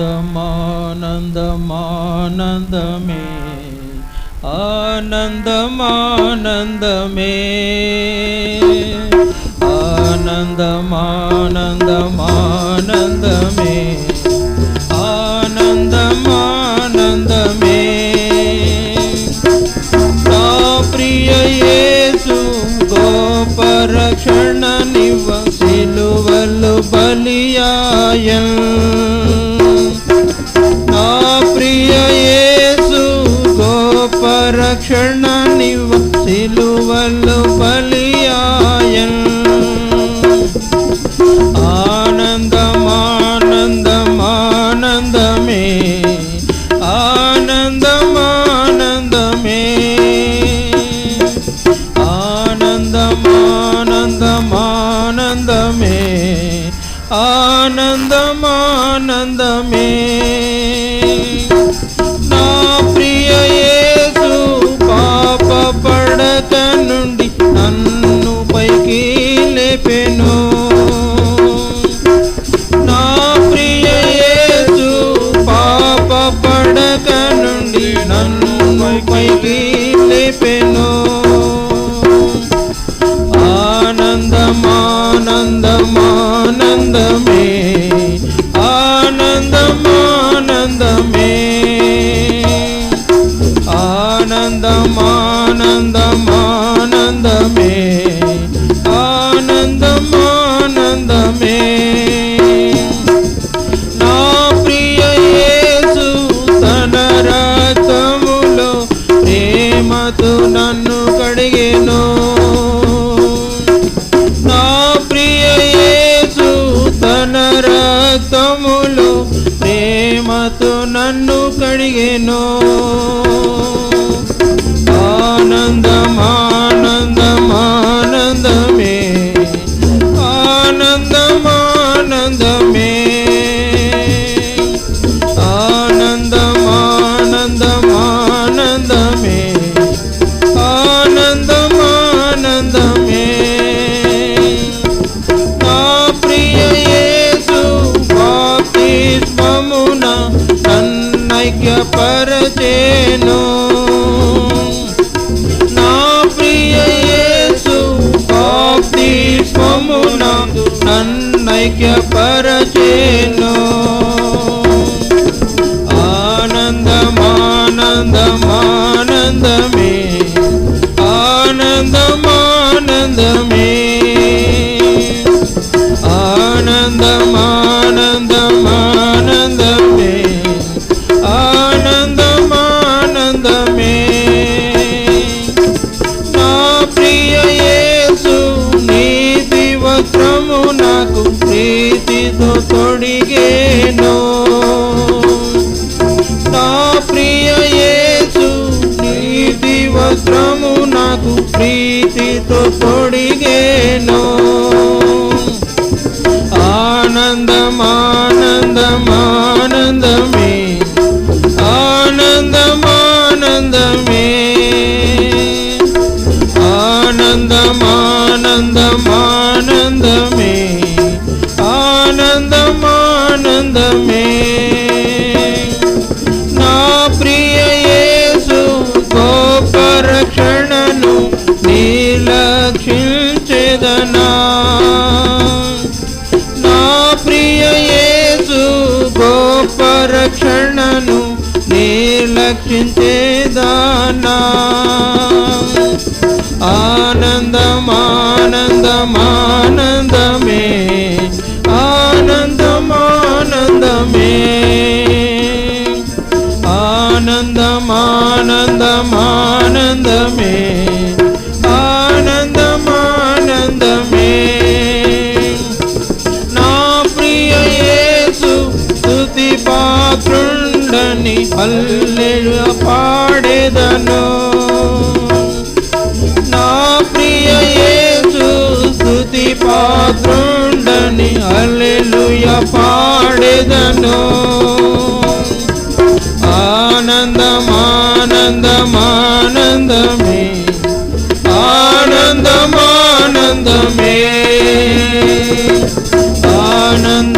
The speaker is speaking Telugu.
ఆనందమానందమానందమే ఆనందమానందమే ఆనందమానందమానందమే ఆనందమానందమే నా ప్రియ యేసు గోప రక్షణ రక్షణ నివ సిలువలు బలియాయన్ ఆనందమానందమానందమే ఆనందమానందమే ఆనందమానందమానందమే ఆనందమానందమే నా ఆనందమానందమానందమే. ఆనందమానందమే. నా ప్రియ యేసు తన రక్తములో ప్రేమతో నన్ను కడిగెను. నా ప్రియ యేసు తన రక్తములో ప్రేమతో నన్ను కడిగెను. నన్నైక్యపరచేను నా ప్రియ యేసు బాప్తిస్మమున నన్నైక్యపరచేను. ఆనందమానందమానందమే ఆనందమానందమే ఆనందమానందమానందమే ప్రీతితో తొడిగేను నా ప్రియ యేసు నీతి వస్త్రము నాకు ప్రీతితో తొడిగేను రక్షణను నిర్లక్షించేదానా ఆనందమానందమానందమే ఆనందమానందమే. ఆనందమానందమానందమే ఆనందమానందమే. నా ప్రియ యేసు స్తుతి పాత్రుండని హల్లెలు పాడేదను. నా ప్రియ యేసు స్తుతి పాత్రుండని హల్లెలూయ పాడేదను. ఆనందమానందమానందమే ఆనందమానందమే. ఆనందమానందమానంద